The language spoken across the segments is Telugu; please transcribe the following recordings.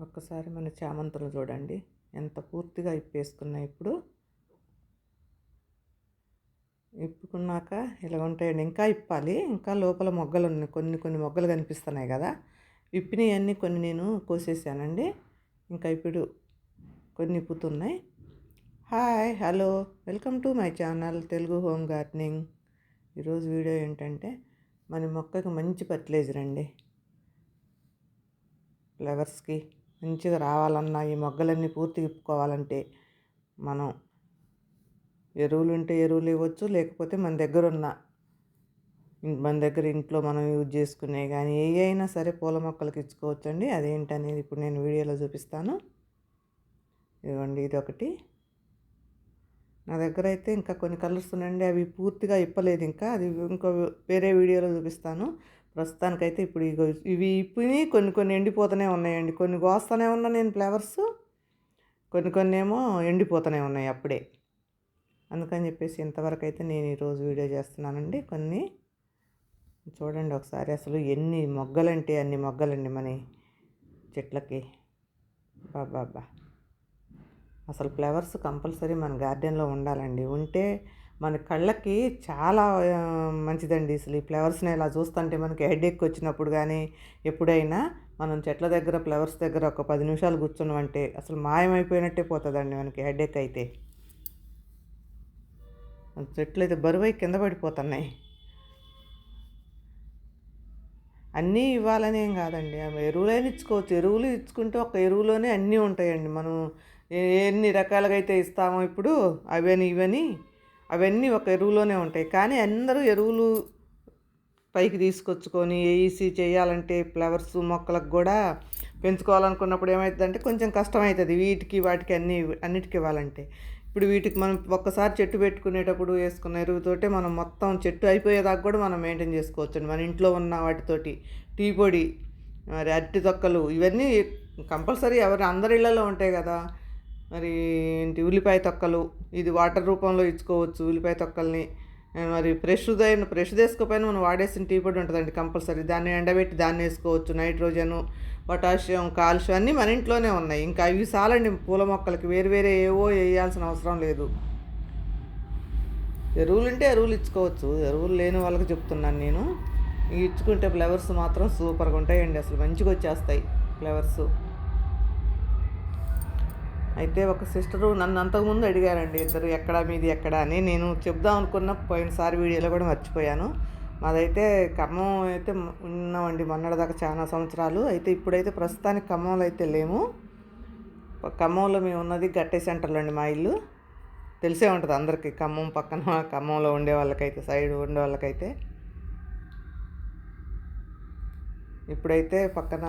ఒక్కసారి మన చామంతులు చూడండి. ఎంత పూర్తిగా ఇప్పేసుకున్నాయి ఇప్పుడు. ఇప్పుకున్నాక ఇలా ఉంటాయండి. ఇంకా ఇప్పాలి. ఇంకా లోపల మొగ్గలు ఉన్నాయి. కొన్ని కొన్ని మొగ్గలు కనిపిస్తున్నాయి కదా. ఇప్పినవన్నీ కొన్ని నేను కోసేసానండి. ఇంకా ఇప్పుడు కొన్ని ఇప్పుతున్నాయి. Hi hello. Welcome to my channel Telugu home gardening. ఈరోజు వీడియో ఏంటంటే మన మొక్కకి మంచి ఫర్టిలైజర్ అండి. ఫ్లవర్స్కి. మంచిగా రావాలన్నా ఈ మొగ్గలన్నీ పూర్తిగా ఇప్పుకోవాలంటే మనం ఎరువులు ఉంటే ఎరువులు ఇవ్వచ్చు లేకపోతే మన దగ్గర ఉన్న మన దగ్గర ఇంట్లో మనం యూజ్ చేసుకునే కానీ ఏ అయినా సరే పూల మొక్కలకి ఇచ్చుకోవచ్చండి. అదేంటనేది ఇప్పుడు నేను వీడియోలో చూపిస్తాను. ఇదిగోండి ఇది ఒకటి. నా దగ్గర అయితే ఇంకా కొన్ని కలర్స్ ఉన్నాయండి అవి పూర్తిగా ఇప్పలేదు ఇంకా. అది ఇంకో వేరే వీడియోలో చూపిస్తాను. ప్రస్తుతానికైతే ఇప్పుడు ఇవి ఇప్పిని కొన్ని కొన్ని ఎండిపోతూనే ఉన్నాయండి. కొన్ని కోస్తూనే ఉన్నా నేను ఫ్లవర్స్ కొన్ని కొన్ని ఏమో ఎండిపోతూనే ఉన్నాయి అప్పుడే. అందుకని చెప్పేసి ఇంతవరకు అయితే నేను ఈరోజు వీడియో చేస్తున్నానండి. కొన్ని చూడండి ఒకసారి అసలు ఎన్ని మొగ్గలంటే అన్ని మొగ్గలండి మన చెట్లకి. బాబా అసలు ఫ్లవర్స్ కంపల్సరీ మన గార్డెన్లో ఉండాలండి. ఉంటే మన కళ్ళకి చాలా మంచిదండి. అసలు ఈ ఫ్లవర్స్ని ఇలా చూస్తుంటే మనకి హెడేక్ వచ్చినప్పుడు కానీ ఎప్పుడైనా మనం చెట్ల దగ్గర ఫ్లవర్స్ దగ్గర ఒక పది నిమిషాలు కూర్చున్నామంటే అసలు మాయమైపోయినట్టే పోతుందండి మనకి హెడేక్ అయితే. చెట్లు అయితే బరువై కింద పడిపోతున్నాయి. అన్నీ ఇవ్వాలని ఏం కాదండి. ఆమె ఎరువులైనా ఇచ్చుకోవచ్చు. ఎరువులు ఇచ్చుకుంటే ఒక ఎరువులోనే అన్నీ ఉంటాయండి. మనం ఏ- ఎన్ని రకాలుగా అయితే ఇస్తామో ఇప్పుడు అవని ఇవని అవన్నీ ఒక ఎరువులోనే ఉంటాయి. కానీ అందరూ ఎరువులు పైకి తీసుకొచ్చుకొని ఏఈసి చేయాలంటే ఫ్లవర్స్ మొక్కలకు కూడా పెంచుకోవాలనుకున్నప్పుడు ఏమవుతుందంటే కొంచెం కష్టం అవుతుంది వీటికి వాటికి అన్ని అన్నిటికి ఇవ్వాలంటే. ఇప్పుడు వీటికి మనం ఒక్కసారి చెట్టు పెట్టుకునేటప్పుడు వేసుకున్న ఎరువుతోటే మనం మొత్తం చెట్టు అయిపోయేదాకా కూడా మనం మెయింటైన్ చేసుకోవచ్చు. మన ఇంట్లో ఉన్న వాటితోటి టీ పొడి మరి అరటి తొక్కలు ఇవన్నీ కంపల్సరీ ఎవరి అందరి ఇళ్ళలో ఉంటాయి కదా. మరి ఏంటి? ఉల్లిపాయ తొక్కలు. ఇది వాటర్ రూపంలో ఇచ్చుకోవచ్చు ఉల్లిపాయ తొక్కల్ని. మరి ఫ్రెష్ ఫ్రెష్ వేసుకోపోయినా మనం వాడేసిన టీ పొడి ఉంటుందండి కంపల్సరీ. దాన్ని ఎండబెట్టి దాన్ని వేసుకోవచ్చు. నైట్రోజను పొటాషియం కాల్షియం అన్నీ మన ఇంట్లోనే ఉన్నాయి. ఇంకా ఇవి చాలండి పూల మొక్కలకి. వేరు వేరే ఏవో వేయాల్సిన అవసరం లేదు. ఎరువులు ఉంటే ఎరువులు ఇచ్చుకోవచ్చు. ఎరువులు లేని వాళ్ళకి చెప్తున్నాను నేను. ఇచ్చుకుంటే ఫ్లవర్స్ మాత్రం సూపర్గా ఉంటాయండి. అసలు మంచిగా వచ్చేస్తాయి ఫ్లవర్స్. అయితే ఒక సిస్టరు నన్ను అంతకుముందు అడిగారండి ఇద్దరు ఎక్కడ మీది ఎక్కడ? అని నేను చెప్దాం అనుకున్న పోయినసారి వీడియోలో కూడా మర్చిపోయాను. మాదైతే ఖమ్మం అయితే ఉన్నామండి మొన్నటిదాకా చాలా సంవత్సరాలు. అయితే ఇప్పుడైతే ప్రస్తుతానికి ఖమ్మంలో అయితే లేము. ఖమ్మంలో మేము ఉన్నది గట్టే సెంటర్లో అండి మా ఇల్లు. తెలిసే ఉంటుంది అందరికీ ఖమ్మం పక్కన ఖమ్మంలో ఉండే వాళ్ళకైతే సైడ్ ఉండే వాళ్ళకైతే. ఇప్పుడైతే పక్కన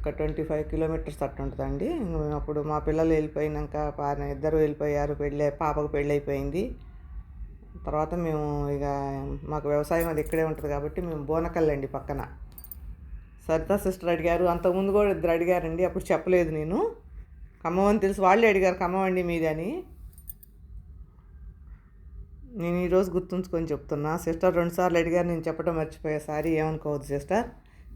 ఒక ట్వంటీ ఫైవ్ కిలోమీటర్స్ అట్టు ఉంటుందండి. అప్పుడు మా పిల్లలు వెళ్ళిపోయినాక పాన ఇద్దరు వెళ్ళిపోయారు పెళ్ళి పాపకు పెళ్ళి అయిపోయింది. తర్వాత మేము ఇక మాకు వ్యవసాయం అది ఇక్కడే ఉంటుంది కాబట్టి మేము బోనకల్లండి పక్కన. సరితా సిస్టర్ అడిగారు అంతకుముందు కూడా ఇద్దరు అడిగారండి అప్పుడు చెప్పలేదు నేను. ఖమ్మం అని తెలిసి వాళ్ళే అడిగారు ఖమ్మం అండి నేను ఈరోజు గుర్తుంచుకొని చెప్తున్నా సిస్టర్ రెండుసార్లు అడిగారు నేను చెప్పడం మర్చిపోయా సారీ ఏమనుకోవద్దు సిస్టర్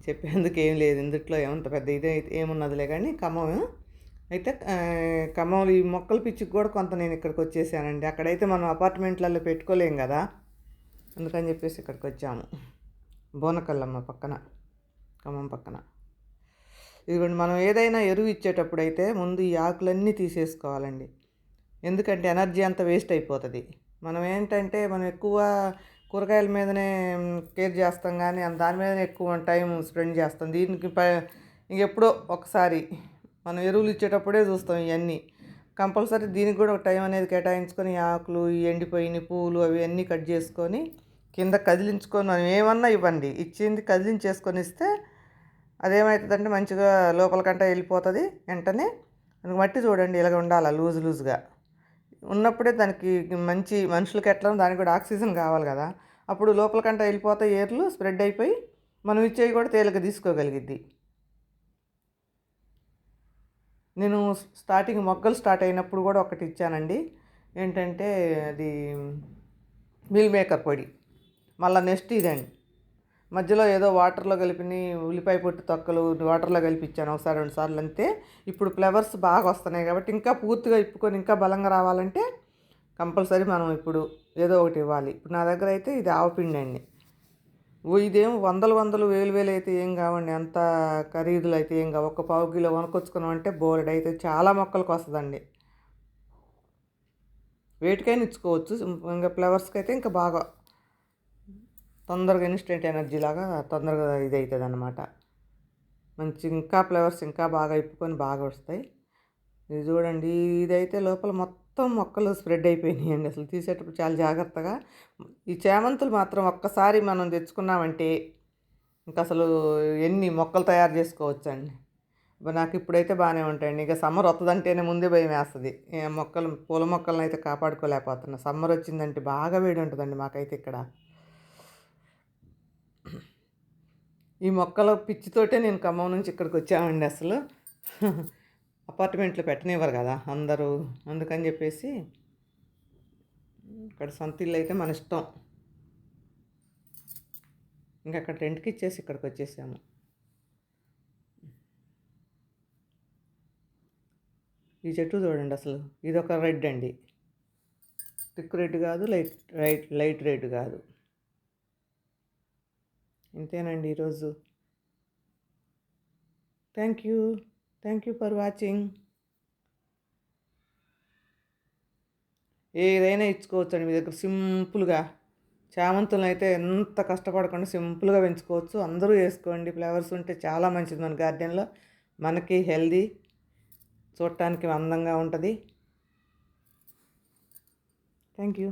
చెప్పేందుకు ఏం లేదు. ఇందుట్లో ఏమంత పెద్ద ఇదే ఏమున్నదిలే కానీ ఖమ్మం అయితే ఖమ్మం ఈ మొక్కల పిచ్చికి కూడా కొంత నేను ఇక్కడికి వచ్చేసానండి. అక్కడైతే మనం అపార్ట్మెంట్లలో పెట్టుకోలేం కదా. అందుకని చెప్పేసి ఇక్కడికి వచ్చాము. బోనకల్లమ్మ పక్కన ఖమ్మం పక్కన. ఇదిగోండి మనం ఏదైనా ఎరువు ఇచ్చేటప్పుడు అయితే ముందు ఈ ఆకులన్నీ తీసేసుకోవాలండి. ఎందుకంటే ఎనర్జీ అంతా వేస్ట్ అయిపోతుంది. మనం ఏంటంటే మనం ఎక్కువ కూరగాయల మీదనే కేర్ చేస్తాం కానీ దాని మీదనే ఎక్కువ టైం స్పెండ్ చేస్తాం. దీనికి ప ఇంకెప్పుడో ఒకసారి మనం ఎరువులు ఇచ్చేటప్పుడే చూస్తాం ఇవన్నీ కంపల్సరీ దీనికి కూడా ఒక టైం అనేది కేటాయించుకొని ఆకులు ఈ ఎండిపోయిన పువ్వులు అవి అన్నీ కట్ చేసుకొని కింద కదిలించుకొని మనం ఏమన్నా ఇవ్వండి. ఇచ్చింది కదిలించేసుకొని ఇస్తే అదేమవుతుందంటే మంచిగా లోపల కంటే వెళ్ళిపోతుంది. వెంటనే మట్టి చూడండి ఇలాగ ఉండాలి లూజ్ లూజ్గా. ఉన్నప్పుడే దానికి మంచి మనుషులకి ఎట్లా దానికి కూడా ఆక్సిజన్ కావాలి కదా. అప్పుడు లోపలికంటే వెళ్ళిపోతాయి ఏర్లు స్ప్రెడ్ అయిపోయి మనం ఇచ్చేవి కూడా తేలిక తీసుకోగలిగిద్ది. నేను స్టార్టింగ్ మొగ్గలు స్టార్ట్ అయినప్పుడు కూడా ఒకటి ఇచ్చానండి. ఏంటంటే అది మిల్ మేకర్ పొడి. మళ్ళీ నెక్స్ట్ ఇదండి. మధ్యలో ఏదో వాటర్లో కలిపిని ఉల్లిపాయ పొట్టు తొక్కలు వాటర్లో కలిపి ఇచ్చాను ఒకసారి రెండు సార్లు అంతే. ఇప్పుడు ఫ్లవర్స్ బాగా వస్తున్నాయి కాబట్టి ఇంకా పూర్తిగా ఇప్పుకొని ఇంకా బలంగా రావాలంటే కంపల్సరీ మనం ఇప్పుడు ఏదో ఒకటి ఇవ్వాలి. ఇప్పుడు నా దగ్గర అయితే ఇది ఆవపిండి అండి. ఇదేం వందలు వందలు వేలు వేలు అయితే ఏం కావండి. అంత ఖరీదులు అయితే ఏం కావు. ఒక్క పావు కిలో వనకొచ్చుకున్నాం అంటే బోలెడ్ అయితే చాలా మొక్కలకు వస్తుందండి. వేటికైనా ఇచ్చుకోవచ్చు. ఇంకా ఫ్లవర్స్కి అయితే ఇంకా బాగా తొందరగా ఇన్స్టెంట్ ఎనర్జీ లాగా తొందరగా ఇది అవుతుంది అనమాట మంచి ఇంకా ఫ్లేవర్స్ ఇంకా బాగా ఇప్పుకొని బాగా వస్తాయి. ఇది చూడండి ఇదైతే లోపల మొత్తం మొక్కలు స్ప్రెడ్ అయిపోయినాయండి. అసలు తీసేటప్పుడు చాలా జాగ్రత్తగా ఈ చేమంతులు మాత్రం ఒక్కసారి మనం తెచ్చుకున్నామంటే ఇంకా అసలు ఎన్ని మొక్కలు తయారు చేసుకోవచ్చండి. నాకు ఇప్పుడైతే బాగానే ఉంటాయండి. ఇక సమ్మర్ వస్తుందంటేనే ముందే భయం వేస్తుంది. మొక్కలు పూల మొక్కలను అయితే కాపాడుకోలేకపోతున్నా. సమ్మర్ వచ్చిందంటే బాగా వేడి ఉంటుందండి మాకైతే ఇక్కడ. ఈ మొక్కల పిచ్చితోటే నేను ఖమ్మం నుంచి ఇక్కడికి వచ్చామండి అసలు. అపార్ట్మెంట్లో పెట్టనివ్వరు కదా అందరూ. అందుకని చెప్పేసి ఇక్కడ సొంత ఇల్లు అయితే మన ఇష్టం. ఇంకా అక్కడ రెంట్కి ఇచ్చేసి ఇక్కడికి వచ్చేసాము. ఈ చెట్టు చూడండి అసలు. ఇది ఒక రెడ్ అండి. థిక్ రెడ్ కాదు లైట్ లైట్ లైట్ రెడ్ కాదు. ఇంతేనండి ఈరోజు. Thank you thank you for watching ఏదైనా ఇచ్చుకోవచ్చండి మీ దగ్గర సింపుల్గా. చామంతులను అయితే ఎంత కష్టపడకుండా సింపుల్గా పెంచుకోవచ్చు. అందరూ వేసుకోండి. ఫ్లవర్స్ ఉంటే చాలా మంచిది మన గార్డెన్లో. మనకి హెల్దీ చూడటానికి అందంగా ఉంటుంది. Thank you